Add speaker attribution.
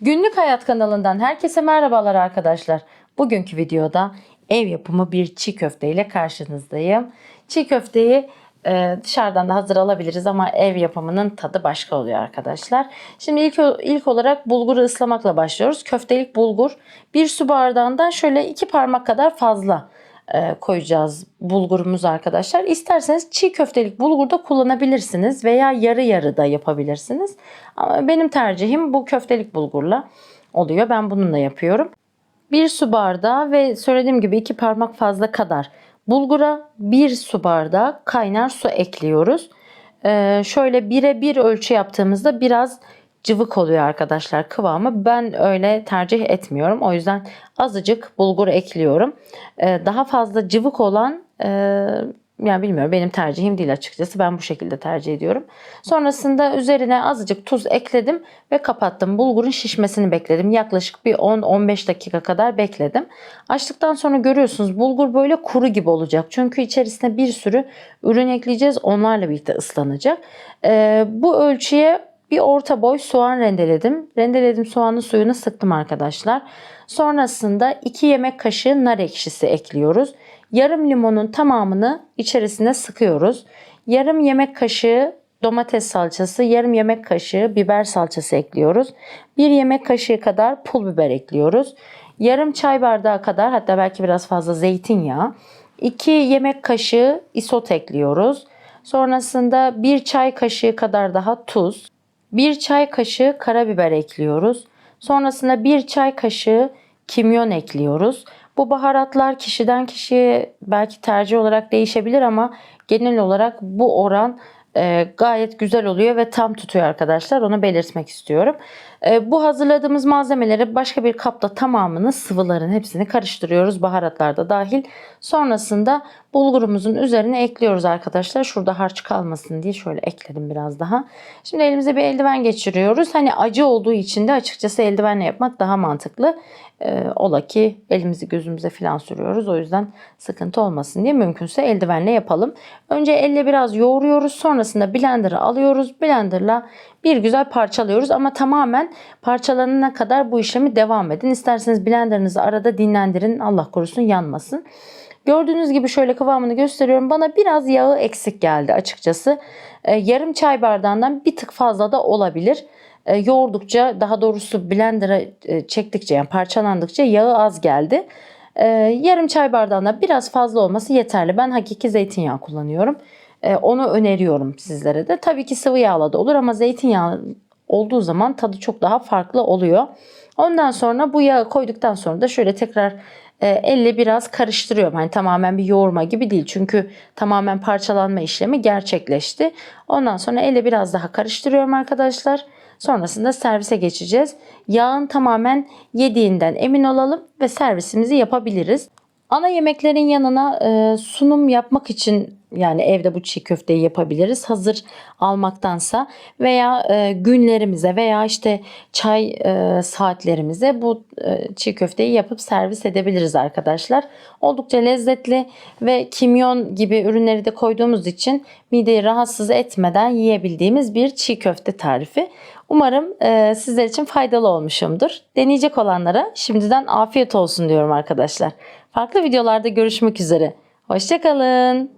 Speaker 1: Günlük Hayat kanalından herkese merhabalar arkadaşlar. Bugünkü videoda ev yapımı bir çiğ köfte ile karşınızdayım. Çiğ köfteyi e, dışarıdan da hazır alabiliriz ama ev yapımının tadı başka oluyor arkadaşlar. Şimdi ilk, ilk olarak bulguru ıslamakla başlıyoruz. Köftelik bulgur bir su bardağından şöyle iki parmak kadar fazla e, koyacağız bulgurumuz arkadaşlar. İsterseniz çiğ köftelik bulgur da kullanabilirsiniz veya yarı yarı da yapabilirsiniz. Ama benim tercihim bu köftelik bulgurla oluyor. Ben bununla yapıyorum. Bir su bardağı ve söylediğim gibi iki parmak fazla kadar bulgura bir su bardağı kaynar su ekliyoruz. Ee, şöyle bire bir ölçü yaptığımızda biraz cıvık oluyor arkadaşlar kıvamı. Ben öyle tercih etmiyorum. O yüzden azıcık bulgur ekliyorum. Ee, daha fazla cıvık olan e, yani bilmiyorum benim tercihim değil açıkçası. Ben bu şekilde tercih ediyorum. Sonrasında üzerine azıcık tuz ekledim ve kapattım. Bulgurun şişmesini bekledim. Yaklaşık bir 10-15 dakika kadar bekledim. Açtıktan sonra görüyorsunuz bulgur böyle kuru gibi olacak. Çünkü içerisine bir sürü ürün ekleyeceğiz. Onlarla birlikte ıslanacak. Ee, bu ölçüye bir orta boy soğan rendeledim. Rendeledim soğanın suyunu sıktım arkadaşlar. Sonrasında 2 yemek kaşığı nar ekşisi ekliyoruz. Yarım limonun tamamını içerisine sıkıyoruz. Yarım yemek kaşığı domates salçası, yarım yemek kaşığı biber salçası ekliyoruz. Bir yemek kaşığı kadar pul biber ekliyoruz. Yarım çay bardağı kadar hatta belki biraz fazla zeytinyağı. 2 yemek kaşığı isot ekliyoruz. Sonrasında bir çay kaşığı kadar daha tuz. 1 çay kaşığı karabiber ekliyoruz. Sonrasında 1 çay kaşığı kimyon ekliyoruz. Bu baharatlar kişiden kişiye belki tercih olarak değişebilir ama genel olarak bu oran e, gayet güzel oluyor ve tam tutuyor arkadaşlar. Onu belirtmek istiyorum. E, bu hazırladığımız malzemeleri başka bir kapta tamamını sıvıların hepsini karıştırıyoruz. Baharatlar da dahil. Sonrasında bulgurumuzun üzerine ekliyoruz arkadaşlar. Şurada harç kalmasın diye şöyle ekledim biraz daha. Şimdi elimize bir eldiven geçiriyoruz. Hani acı olduğu için de açıkçası eldivenle yapmak daha mantıklı. E, ola ki elimizi gözümüze falan sürüyoruz. O yüzden sıkıntı olmasın diye mümkünse eldivenle yapalım. Önce elle biraz yoğuruyoruz. Sonrasında blender'a alıyoruz. Blender'la bir güzel parçalıyoruz ama tamamen parçalanana kadar bu işlemi devam edin. İsterseniz blenderınızı arada dinlendirin. Allah korusun yanmasın. Gördüğünüz gibi şöyle kıvamını gösteriyorum. Bana biraz yağı eksik geldi açıkçası. Ee, yarım çay bardağından bir tık fazla da olabilir. Ee, yoğurdukça daha doğrusu blender'a e, çektikçe yani parçalandıkça yağı az geldi. Ee, yarım çay bardağından biraz fazla olması yeterli. Ben hakiki zeytinyağı kullanıyorum. Ee, onu öneriyorum sizlere de. Tabii ki sıvı yağla da olur ama zeytinyağı olduğu zaman tadı çok daha farklı oluyor. Ondan sonra bu yağı koyduktan sonra da şöyle tekrar e, elle biraz karıştırıyorum. Hani tamamen bir yoğurma gibi değil. Çünkü tamamen parçalanma işlemi gerçekleşti. Ondan sonra elle biraz daha karıştırıyorum arkadaşlar. Sonrasında servise geçeceğiz. Yağın tamamen yediğinden emin olalım ve servisimizi yapabiliriz. Ana yemeklerin yanına e, sunum yapmak için yani evde bu çiğ köfteyi yapabiliriz. Hazır almaktansa veya e, günlerimize veya işte çay e, saatlerimize bu e, çiğ köfteyi yapıp servis edebiliriz arkadaşlar. Oldukça lezzetli ve kimyon gibi ürünleri de koyduğumuz için mideyi rahatsız etmeden yiyebildiğimiz bir çiğ köfte tarifi. Umarım e, sizler için faydalı olmuşumdur. Deneyecek olanlara şimdiden afiyet olsun diyorum arkadaşlar. Farklı videolarda görüşmek üzere. Hoşçakalın.